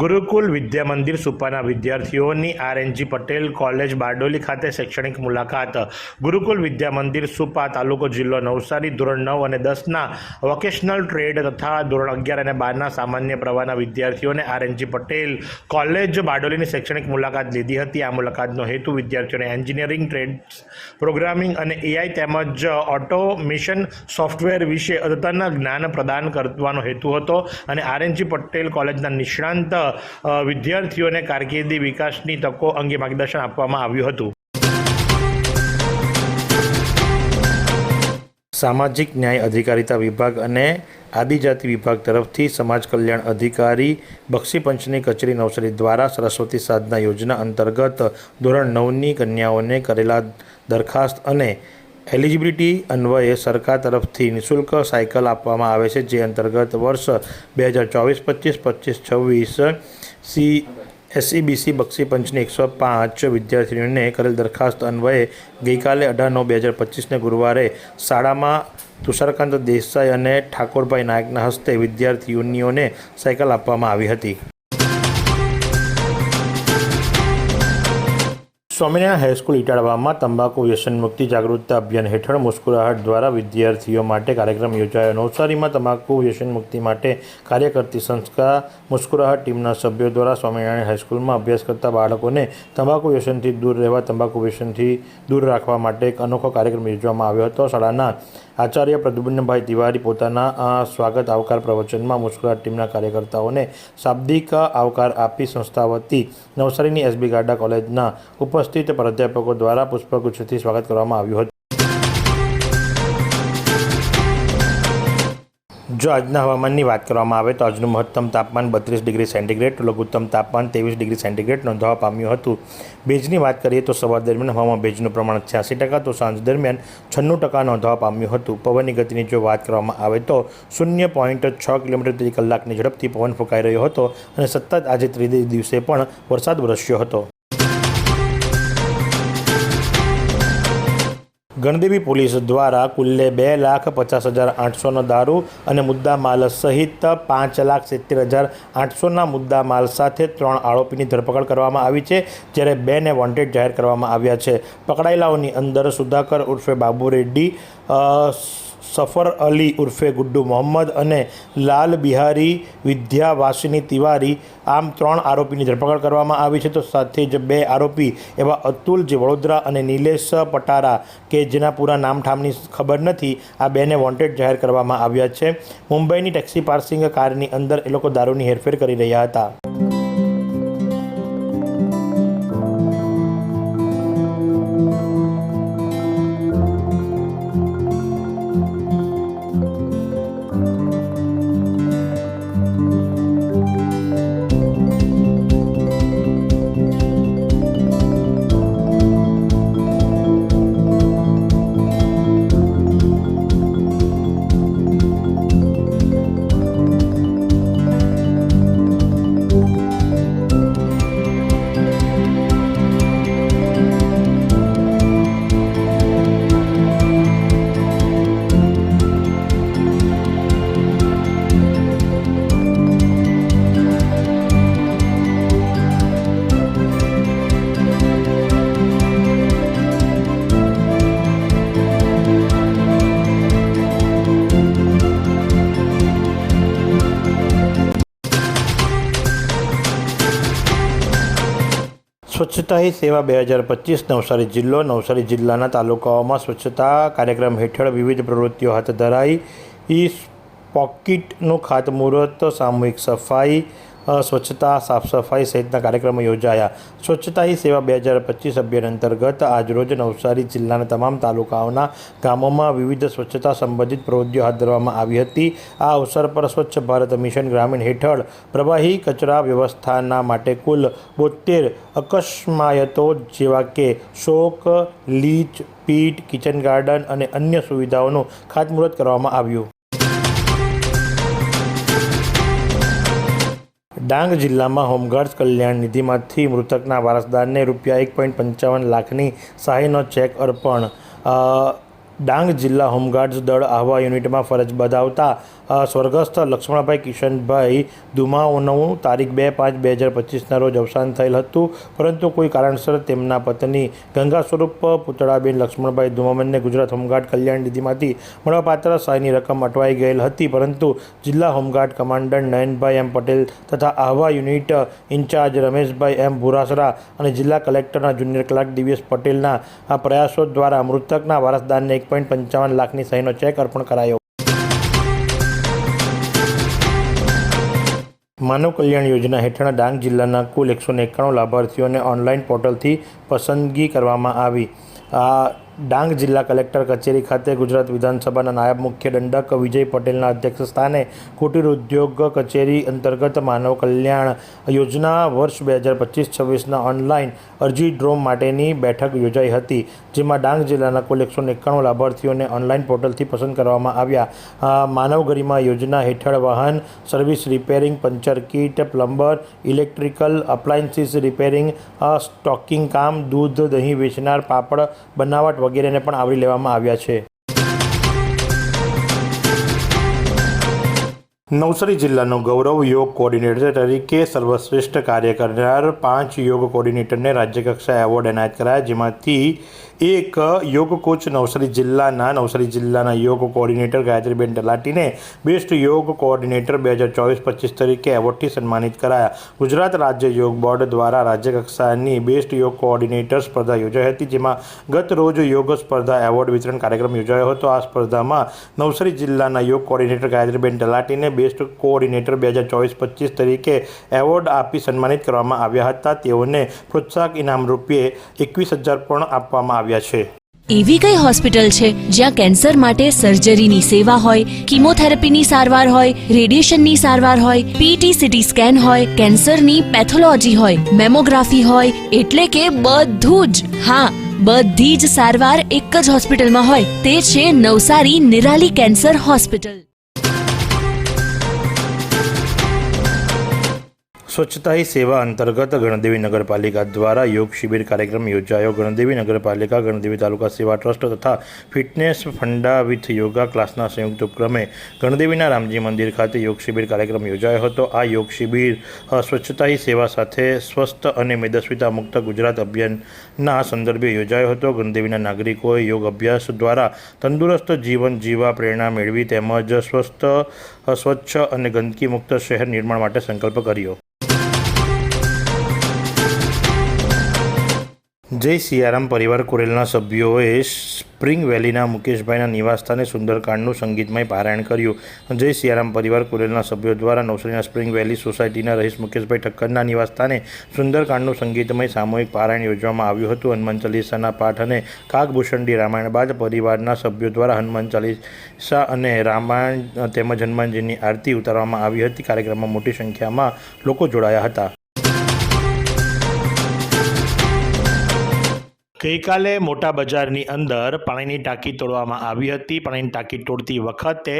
ગુરુકુલ વિદ્યા મંદિર સુપાના વિદ્યાર્થીઓની RNG Patel college Bardoli ખાતે શૈક્ષણિક મુલાકાત. ગુરુકુલ વિદ્યા મંદિર સુપા તાલુકો જિલ્લો નવસારી ધોરણ નવ અને દસના વોકેશનલ ટ્રેડ તથા ધોરણ અગિયાર અને બારના સામાન્ય પ્રવાહના વિદ્યાર્થીઓને આરએનજી પટેલ કોલેજ બારડોલીની શૈક્ષણિક મુલાકાત લીધી હતી. આ મુલાકાતનો હેતુ વિદ્યાર્થીઓને એન્જિનિયરિંગ, ટ્રેડ્સ, પ્રોગ્રામિંગ અને એઆઈ તેમજ ઓટોમેશન સોફ્ટવેર વિશે અદ્યતન જ્ઞાન પ્રદાન કરવાનો હેતુ હતો અને આરએનજી પટેલ કોલેજના નિષ્ણાંત વિદ્યાર્થીઓને કારકિર્દી વિકાસની તકો અંગે માર્ગદર્શન આપવામાં આવ્યું હતું. સામાજિક ન્યાય અધિકારીતા વિભાગ અને આદિજાતિ વિભાગ તરફથી સમાજ કલ્યાણ અધિકારી બક્ષીપંચની કચેરી નવસારી દ્વારા સરસ્વતી સાધના યોજના અંતર્ગત ધોરણ નવની કન્યાઓને કરેલા દરખાસ્ત અને એલિજિબિલિટી અન્વયે સરકાર તરફથી નિઃશુલ્ક સાયકલ આપવામાં આવે છે, જે અંતર્ગત વર્ષ બે હજાર ચોવીસ, પચીસ પચીસ, છવ્વીસ સી એસઈબીસી બક્ષીપંચની એકસો પાંચ વિદ્યાર્થીઓને કરેલ દરખાસ્ત અન્વયે ગઈકાલે અઢાર નવ બે હજાર પચીસને ગુરુવારે શાળામાં તુષારકાંત દેસાઈ અને ઠાકોરભાઈ નાયકના હસ્તે વિદ્યાર્થીઓને સાયકલ આપવામાં આવી હતી. સ્વામિનારાયણ હાઈસ્કૂલ ઇટાળવામાં તંબાકુ વ્યસન મુક્તિ જાગૃતતા અભિયાન હેઠળ મુસ્કુરાહટ દ્વારા વિદ્યાર્થીઓ માટે કાર્યક્રમ યોજાયો. નવસારીમાં તમાકુ વ્યસન મુક્તિ માટે કાર્ય કરતી સંસ્થા મુસ્કુરાહટ ટીમના સભ્યો દ્વારા સ્વામિનારાયણ હાઈસ્કૂલમાં અભ્યાસ કરતા બાળકોને તંબાકુ વ્યસનથી દૂર રહેવા, તંબાકુ વ્યસનથી દૂર રાખવા માટે એક અનોખો કાર્યક્રમ યોજવામાં આવ્યો હતો. શાળાના આચાર્ય પ્રદ્યુમ્નભાઈ તિવારી પોતાના સ્વાગત આવકાર પ્રવચનમાં મુસ્કુરાટ ટીમના કાર્યકર્તાઓને શાબ્દિક આવકાર આપી સંસ્થા વતી નવસારીની એસબી ગાડા કોલેજના ઉપસ્થિત પ્રાધ્યાપકો દ્વારા પુષ્પગુચ્છથી સ્વાગત કરવામાં આવ્યું હતું. જો આજના હવામાનની વાત કરવામાં આવે તો આજનું મહત્તમ તાપમાન બત્રીસ ડિગ્રી સેન્ટીગ્રેડ, લઘુત્તમ તાપમાન ત્રેવીસ ડિગ્રી સેન્ટીગ્રેડ નોંધવા પામ્યું હતું. ભેજની વાત કરીએ તો સવાર દરમિયાન હવામાં ભેજનું પ્રમાણ છ્યાસી ટકા તો સાંજ દરમિયાન છન્નું ટકા નોંધવા પામ્યું હતું. પવનની ગતિની જો વાત કરવામાં આવે તો શૂન્ય પોઈન્ટ છ કિલોમીટર પ્રતિ કલાકની ઝડપથી પવન ફૂંકાઈ રહ્યો હતો અને સતત આજે ત્રીજે દિવસે પણ વરસાદ વરસ્યો હતો. ગણદેવી પોલીસ દ્વારા કુલ્લે બે લાખ પચાસ હજાર આઠસોનો દારૂ અને મુદ્દા માલ સહિત પાંચ લાખ સિત્તેર હજાર આઠસોના મુદ્દા માલ સાથે ત્રણ આરોપીની ધરપકડ કરવામાં આવી છે, જ્યારે બેને વોન્ટેડ જાહેર કરવામાં આવ્યા છે. પકડાયેલાઓની અંદર સુધાકર ઉર્ફે બાબુ રેડ્ડી સફર અલી ઉર્ફે ગુડ્ડુ મોહમ્મદ અને લાલ બિહારી વિદ્યાવાસિની તિવારી આમ ત્રણ આરોપીની ધરપકડ કરવામાં આવી છે. તો સાથે જ બે આરોપી એવા અતુલ જે વડોદરા અને નિલેશ પટારા કે જેના પૂરા નામઠામની ખબર નથી, આ બેને વોન્ટેડ જાહેર કરવામાં આવ્યા છે. મુંબઈની ટેક્સી પાર્સિંગ કારની અંદર એ લોકો દારૂની હેરફેર કરી રહ્યા હતા. સ્વચ્છતા હી સેવા બે હજાર પચીસ નવસારી જિલ્લો નવસારી જિલ્લાના તાલુકાઓમાં સ્વચ્છતા કાર્યક્રમ હેઠળ વિવિધ પ્રવૃત્તિઓ હાથ ધરાઈ. ઈ પોકીટનું ખાતમુહૂર્ત, સામૂહિક સફાઈ સ્વચ્છતા સાફ સફાઈ સહિતના કાર્યક્રમો યોજાયા. સ્વચ્છતા હી સેવા બે હજાર પચીસ અભિયાન અંતર્ગત આજરોજ નવસારી જિલ્લાના તમામ તાલુકાઓના ગામોમાં વિવિધ સ્વચ્છતા સંબંધિત પ્રવૃત્તિઓ હાથ ધરવામાં આવી હતી. આ અવસર પર સ્વચ્છ ભારત મિશન ગ્રામીણ હેઠળ પ્રવાહી કચરા વ્યવસ્થાના માટે કુલ બોતેર અકસ્માયતો જેવા કે soak, leach, pit, kitchen garden અને અન્ય સુવિધાઓનું ખાતમુહૂર્ત કરવામાં આવ્યું. ડાંગ જિલ્લામાં હોમગાર્ડ્સ કલ્યાણ નિધિમાંથી મૃતકના વારસદારને રૂપિયા એક પોઈન્ટ પંચાવન લાખની સહાયનો ચેક અર્પણ. ડાંગ જિલ્લા હોમગાર્ડ્સ દળ આહવા યુનિટમાં ફરજ બજાવતા સ્વર્ગસ્થ લક્ષ્મણભાઈ કિશનભાઈ ધુમાઓનું તારીખ બે પાંચ બે હજાર પચીસના રોજ અવસાન થયેલ હતું. પરંતુ કોઈ કારણસર તેમના પત્ની ગંગા સ્વરૂપ, પુતળાબેન લક્ષ્મણભાઈ ધુમામનને ગુજરાત હોમગાર્ડ કલ્યાણ નિધિમાંથી મળવાપાત્ર સહાયની રકમ અટવાઈ ગયેલ હતી. પરંતુ જિલ્લા home guard commandant Nayanbhai M Patel તથા Ahwa unit incharge Rameshbhai M Bhurasara અને જિલ્લા કલેક્ટરના જુનિયર ક્લાર્ક દિવ્યેશ પટેલના પ્રયાસો દ્વારા મૃતકના વારસદારને એક પોઈન્ટ પંચાવન લાખની સહીનો ચેક અર્પણ કરાયો. માનવ કલ્યાણ યોજના હેઠળ ડાંગ જિલ્લાના કુલ એકસો એકાણું લાભાર્થીઓને ઓનલાઈન પોર્ટલથી પસંદગી કરવામાં આવી. આ ડાંગ જિલ્લા કલેક્ટર કચેરી ખાતે ગુજરાત વિધાનસભાના નાયબ મુખ્ય દંડક વિજય પટેલના અધ્યક્ષ સ્થાને કુટીર ઉદ્યોગ કચેરી અંતર્ગત માનવ કલ્યાણ યોજના વર્ષ બે હજાર પચીસ છવ્વીસના ઓનલાઈન અરજી ડ્રો માટેની બેઠક યોજાઈ હતી, જેમાં ડાંગ જિલ્લાના કુલ એકસો એકાણું લાભાર્થીઓને ઓનલાઈન પોર્ટલથી પસંદ કરવામાં આવ્યા. માનવ ગરિમા યોજના હેઠળ વાહન service repairing, puncture kit, plumber, electrical appliances repairing stocking કામ, દૂધ, દહીં વેચનાર, પાપડ, બનાવટ વગેરેને પણ આવરી લેવામાં આવ્યા છે. નવસારી જિલ્લાનો ગૌરવ યોગ કોઓર્ડિનેટર તરીકે સર્વશ્રેષ્ઠ કાર્ય કરનાર પાંચ યોગ કોઓર્ડિનેટરને રાજ્યકક્ષા એવોર્ડ એનાયત કરાયા. જેમાંથી એક યોગ કોચ નવસારી જિલ્લાના નવસારી જિલ્લાના યોગ કોઓર્ડિનેટર ગાયત્રીબેન તલાટીને બેસ્ટ યોગ કોઓર્ડિનેટર બે હજાર ચોવીસ પચીસ તરીકે એવોર્ડથી સન્માનિત કરાયા. ગુજરાત રાજ્ય યોગ બોર્ડ દ્વારા રાજ્યકક્ષાની બેસ્ટ યોગ કોઓર્ડિનેટર સ્પર્ધા યોજાઈ હતી, જેમાં ગત રોજ યોગ સ્પર્ધા એવોર્ડ વિતરણ કાર્યક્રમ યોજાયો હતો. આ સ્પર્ધામાં નવસારી જિલ્લાના યોગ કોઓર્ડિનેટર ગાયત્રીબેન તલાટીને બેસ્ટ કોઓર્ડિનેટર બે હજાર ચોવીસ પચીસ તરીકે એવોર્ડ આપી સન્માનિત કરવામાં આવ્યા હતા. તેઓને પ્રોત્સાહક ઇનામ રૂપે એકવીસ હજાર પણ આપવામાં આવ્યા છે. એવી કઈ હોસ્પિટલ છે જ્યાં કેન્સર માટે સર્જરીની સેવા હોય, કિમોથેરાપીની સારવાર હોય, રેડિયેશનની સારવાર હોય પીટી સીટી સ્કેન હોય, કેન્સરની પેથોલોજી હોય, મેમોગ્રાફી હોય, એટલે કે બધું જ. હા, બધી જ સારવાર એક જ હોસ્પિટલમાં હોય. તે છે નવસારી નિરાલી કેન્સર હોસ્પિટલ. સ્વચ્છતા સેવા અંતર્ગત ગણદેવી નગરપાલિકા દ્વારા યોગ શિબિર કાર્યક્રમ યોજાયો. ગણદેવી નગરપાલિકા, ગણદેવી તાલુકા સેવા ટ્રસ્ટ તથા ફિટનેસ ફંડા વિથ યોગા ક્લાસના સંયુક્ત ઉપક્રમે ગણદેવીના રામજી મંદિર ખાતે યોગ શિબિર કાર્યક્રમ યોજાયો હતો. આ યોગ શિબિર સ્વચ્છતા સેવા સાથે સ્વસ્થ અને મેદસ્વીતા મુક્ત ગુજરાત અભિયાનના સંદર્ભે યોજાયો હતો. ગણદેવીના નાગરિકોએ યોગ અભ્યાસ દ્વારા તંદુરસ્ત જીવન જીવવા પ્રેરણા મેળવી તેમજ સ્વસ્થ સ્વચ્છ અને ગંદકી મુક્ત શહેર નિર્માણ માટે સંકલ્પ કર્યો. જય સિયારામ પરિવાર કુરેલના સભ્યોએ સ્પ્રિંગ વેલીના મુકેશભાઈના નિવાસસ્થાને સુંદરકાંડનું સંગીતમય પારાયણ કર્યું. જય સિયારામ પરિવાર કુરેલના સભ્યો દ્વારા નવસારીના સ્પ્રિંગ વેલી સોસાયટીના રહીશ મુકેશભાઈ ઠક્કરના નિવાસસ્થાને સુંદરકાંડનું સંગીતમય સામૂહિક પારાયણ યોજવામાં આવ્યું હતું. હનુમાન ચાલીસાના પાઠ અને કાગભૂષણડી રામાયણ બાદ પરિવારના સભ્યો દ્વારા હનુમાન ચાલીસા અને રામાયણ તેમજ હનુમાનજીની આરતી ઉતારવામાં આવી હતી. કાર્યક્રમમાં મોટી સંખ્યામાં લોકો જોડાયા હતા. ગઈકાલે મોટા બજારની અંદર પાણીની ટાંકી તોડવામાં આવી હતી. પાણીની ટાંકી તોડતી વખતે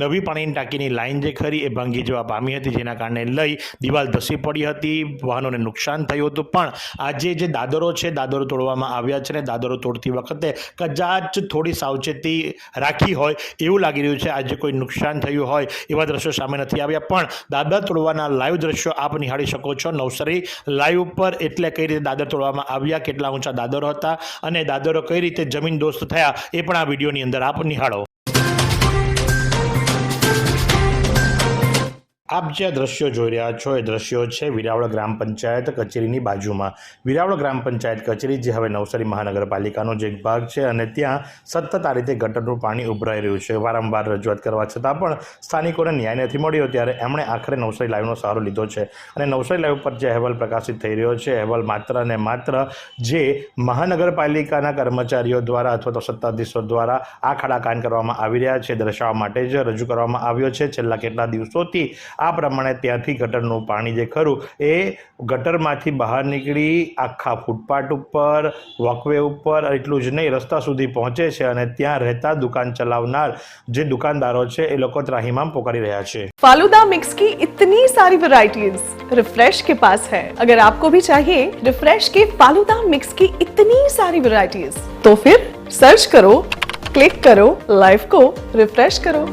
નવી પાણીની ટાંકીની લાઇન જે ખરી એ ભાંગી જવા પામી હતી, જેના કારણે લઈ દિવાલ ધસી પડી હતી. વાહનોને નુકસાન થયું હતું. પણ આજે જે દાદરો છે, દાદરો તોડવામાં આવ્યા છે ને દાદરો તોડતી વખતે કદાચ થોડી સાવચેતી રાખી હોય એવું લાગી રહ્યું છે. આજે કોઈ નુકસાન થયું હોય એવા દ્રશ્યો સામે નથી આવ્યા. પણ દાદર તોડવાના લાઈવ દ્રશ્યો આપ નિહાળી શકો છો. નવસારી લાઈવ ઉપર એટલે કઈ રીતે દાદર તોડવામાં આવ્યા, કેટલા ઊંચા દાદરો હતા અને દાદરો કઈ રીતે જમીન દોસ્ત થયા એ પણ આ વિડીયોની અંદર આપ નિહાળો. આપ જે દ્રશ્યો જોઈ રહ્યા છો, એ દ્રશ્યો છે વિરાવળ ગ્રામ પંચાયત કચેરીની બાજુમાં. વિરાવળ ગ્રામ પંચાયત કચેરી, જે હવે નવસારી મહાનગરપાલિકાનો જે એક ભાગ છે અને ત્યાં સતત આ રીતે ગટરનું પાણી ઉભરાઈ રહ્યું છે. વારંવાર રજૂઆત કરવા છતાં પણ સ્થાનિકોને ન્યાય નથી મળ્યો ત્યારે એમણે આખરે નવસારી લાઈવનો સહારો લીધો છે. અને નવસારી લાઈવ પર જે અહેવાલ પ્રકાશિત થઈ રહ્યો છે, અહેવાલ માત્ર અને માત્ર જે મહાનગરપાલિકાના કર્મચારીઓ દ્વારા અથવા તો સત્તાધીશો દ્વારા આ ખાડાકાન કરવામાં આવી રહ્યા છે દર્શાવવા માટે જ રજૂ કરવામાં આવ્યો છે. છેલ્લા કેટલા દિવસોથી આ પ્રમાણે ત્યાંથી ગટરનું પાણી જે ખરું એ ગટરમાંથી બહાર નીકળી આખા ફૂટપાથ ઉપર વોકવે ઉપર એટલું જ નહીં રસ્તા સુધી પહોંચે છે અને ત્યાં રહેતા દુકાન ચલાવનાર જે દુકાનદારો છે એ લોકો ત્રાહિમામ પોકારી રહ્યા છે फालूदा मिक्स की इतनी सारी वैरायटीज रिफ्रेश के पास है अगर आपको भी चाहिए रिफ्रेश के फालूदा मिक्स की इतनी सारी वैरायटीज तो फिर सर्च करो क्लिक करो लाइफ को रिफ्रेश करो